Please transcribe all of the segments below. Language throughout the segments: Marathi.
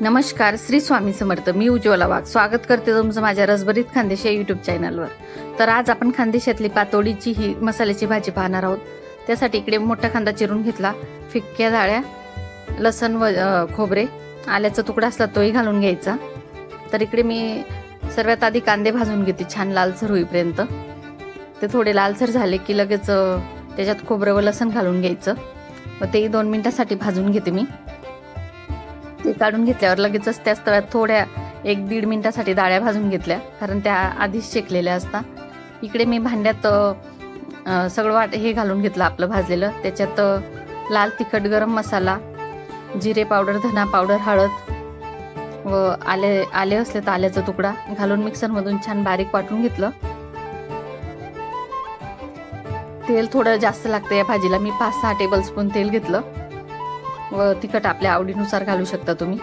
नमस्कार श्री स्वामी समर्थ. मी उज्ज्वला वाघ. स्वागत करते तुमचं माझ्या रसभरीत खानदेश या युट्यूब चॅनलवर तर आज आपण खानदेशातली पातोडीची ही मसाल्याची भाजी पाहणार आहोत. त्यासाठी इकडे मोठा कांदा चिरून घेतला. फिक्क्या डाळ्या लसण व खोबरे आल्याचा तुकडा असला तोही घालून घ्यायचा. तर इकडे मी सर्वात आधी कांदे भाजून घेते छान लालसर होईपर्यंत. ते थोडे लालसर झाले की लगेच त्याच्यात खोबरं व लसण घालून घ्यायचं. व तेही दोन मिनिटासाठी भाजून घेते मी. ते काढून घेतल्यावर लगेचच त्याच तव्यात थोड्या एक दीड मिनिटासाठी डाळ्या भाजून घेतल्या कारण त्या आधीच शेकलेल्या असतात इकडे मी भांड्यात सगळं वाट हे घालून घेतलं आपलं भाजलेलं. त्याच्यात लाल तिखट गरम मसाला जिरे पावडर धना पावडर हळद व आले आले असले तर आल्याचा तुकडा घालून मिक्सरमधून छान बारीक वाटून घेतलं. तेल थोडं जास्त लागतं या भाजीला. मी पाच सहा टेबल स्पून तेल घेतलं. व तिखट आपल्या आवडीनुसार घालू शकता तुम्ही.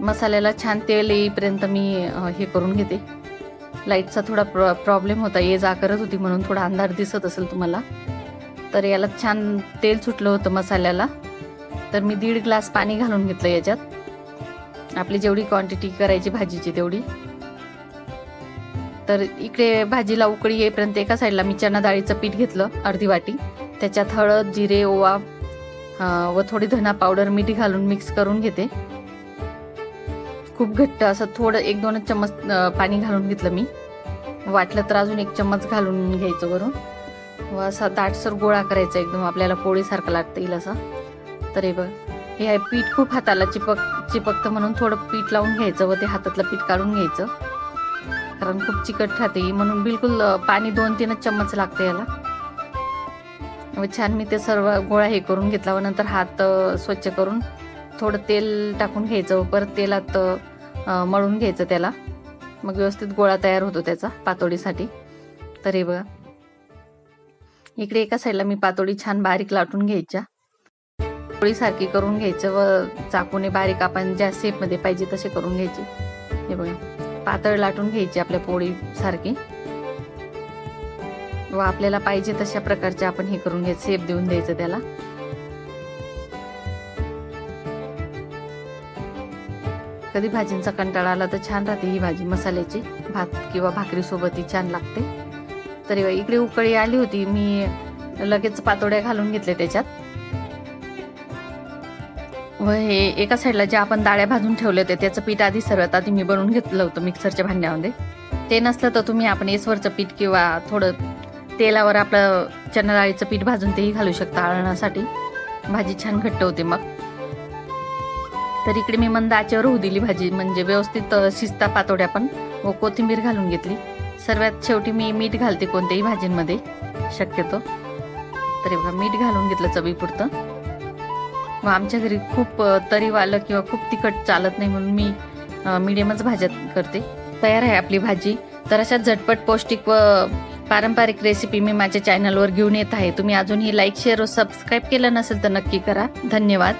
मसाल्याला छान तेल येईपर्यंत मी हे करून घेते. लाईटचा थोडा प्रॉ प्रॉब्लेम होता ये जा करत होती म्हणून थोडा अंधार दिसत असेल तुम्हाला. तर याला छान तेल सुटलं होतं मसाल्याला. तर मी दीड ग्लास पाणी घालून घेतलं याच्यात. आपली जेवढी क्वांटिटी करायची भाजीची तेवढी. तर इकडे भाजीला उकळी येईपर्यंत एका साईडला मी चणा डाळीचं पीठ घेतलं अर्धी वाटी. त्याच्यात हळद जिरे ओवा व थोडी धना पावडर मीठ घालून मिक्स करून घेते. खूप घट्ट असं थोडं एक दोनच चम्मच पाणी घालून घेतलं मी. वाटलं तर अजून एक चम्मच घालून घ्यायचं वरून. व असा दाटसर गोळा करायचा एकदम आपल्याला पोळीसारखा लागता येईल असा. तर हे बघ हे आहे पीठ खूप हाताला चिपक चिपकतं म्हणून थोडं पीठ लावून घ्यायचं व ते हातातलं पीठ काढून घ्यायचं. कारण खूप चिकट राहते म्हणून बिलकुल पाणी दोन तीनच चम्मच लागतं याला. छान मी ते सर्व गोळा हे करून घेतला व नंतर हात स्वच्छ करून थोडं तेल टाकून घ्यायचं परत तेलात मळून घ्यायचं त्याला. मग व्यवस्थित गोळा तयार होतो त्याचा पातोडीसाठी. तर हे बघा. इकडे एका साईडला मी पातोडी छान बारीक लाटून घ्यायच्या. पोळीसारखी करून घ्यायचं व चाकूने बारीक आपण ज्या शेपमध्ये पाहिजे तसे करून घ्यायचे. हे बघा. पातळ लाटून घ्यायची आपल्या पोळीसारखी व आपल्याला पाहिजे तशा प्रकारचे आपण हे करून घ्यायचं सेप देऊन द्यायचं त्याला. कधी भाजींचा कंटाळा आला तर छान राहते ही भाजी. मसाल्याची भात किंवा भाकरी सोबत ही छान लागते. तरी इकडे उकळी आली होती. मी लगेच पातोड्या घालून घेतल्या त्याच्यात. व हे एका साईडला जे आपण डाळ्या भाजून ठेवले होते त्याचं पीठ आधी सर्वात आधी मी बनवून घेतलं होतं मिक्सरच्या भांड्यामध्ये. ते नसलं तर तुम्ही आपण एसवरचं पीठ किंवा थोडं तेलावर आपलं चणा डाळीचं पीठ भाजून तेही घालू शकता आळण्यासाठी भाजी छान घट्ट होते मग. तर इकडे मी मंद आचेवर होऊ दिली भाजी म्हणजे व्यवस्थित शिस्ता शिजता पातोड्या पण. व कोथिंबीर घालून घेतली. सर्वात शेवटी मी मीठ घालते कोणत्याही भाजींमध्ये शक्यतो. तरी बघा मीठ घालून घेतलं चवीपुरतं. व आमच्या घरी खूप तरीवालं किंवा खूप तिखट चालत नाही म्हणून मी मिडियमच भाज्या करते. तयार आहे आपली भाजी. तर अशा झटपट पौष्टिक व पारंपरिक रेसिपी मी माझ्या चॅनलवर घेऊन येत आहे. तुम्ही अजूनही लाईक शेअर व सबस्क्राईब केलं नसेल तर नक्की करा. धन्यवाद.